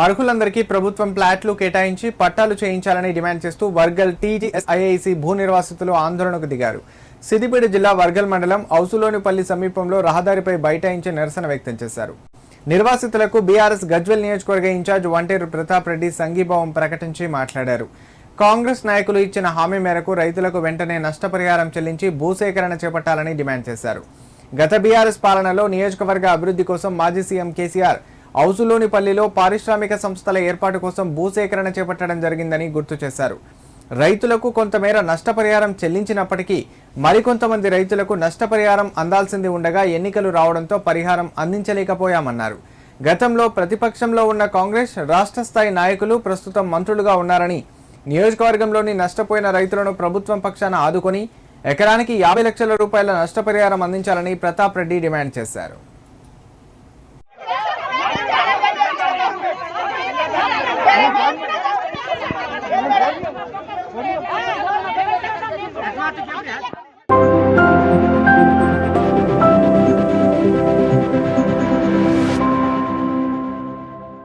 అర్హులందరికీ ప్రభుత్వం ప్లాట్లు కేటాయించి పట్టాలు చేయించాలని డిమాండ్ చేస్తూ వర్గల్ టీజీఎస్ఐఐసి భూ నిర్వాసితులు ఆందోళనకు దిగారు. సిద్దిపేట జిల్లా వర్గల్ మండలం ఔసులోనిపల్లి సమీపంలో రహదారిపై బైఠాయించి నిరసన వ్యక్తం చేశారు. నిర్వాసితులకు బీఆర్ఎస్ గజ్వెల్ నియోజకవర్గ ఇన్ఛార్జ్ వంటేరు ప్రతాప్ రెడ్డి సంఘీభావం ప్రకటించి మాట్లాడారు. కాంగ్రెస్ నాయకులు ఇచ్చిన హామీ మేరకు రైతులకు వెంటనే నష్టపరిహారం చెల్లించి భూసేకరణ చేపట్టాలని డిమాండ్ చేశారు. గత బీఆర్ఎస్ పాలనలో నియోజకవర్గ అభివృద్ధి కోసం మాజీ సీఎం కేసీఆర్ ఔసులోని పల్లిలో పారిశ్రామిక సంస్థల ఏర్పాటు కోసం భూసేకరణ చేపట్టడం జరిగిందని గుర్తు చేశారు. రైతులకు కొంతమేర నష్టపరిహారం చెల్లించినప్పటికీ మరికొంతమంది రైతులకు నష్టపరిహారం అందాల్సింది ఉండగా ఎన్నికలు రావడంతో పరిహారం అందించలేకపోయామన్నారు. గతంలో ప్రతిపక్షంలో ఉన్న కాంగ్రెస్ రాష్ట్ర స్థాయి నాయకులు ప్రస్తుతం మంత్రులుగా ఉన్నారని నియోజకవర్గంలోని నష్టపోయిన రైతులను ప్రభుత్వం పక్షాన ఆదుకొని ఎకరానికి యాభై లక్షల రూపాయల నష్టపరిహారం అందించాలని ప్రతాప్ రెడ్డి డిమాండ్ చేశారు.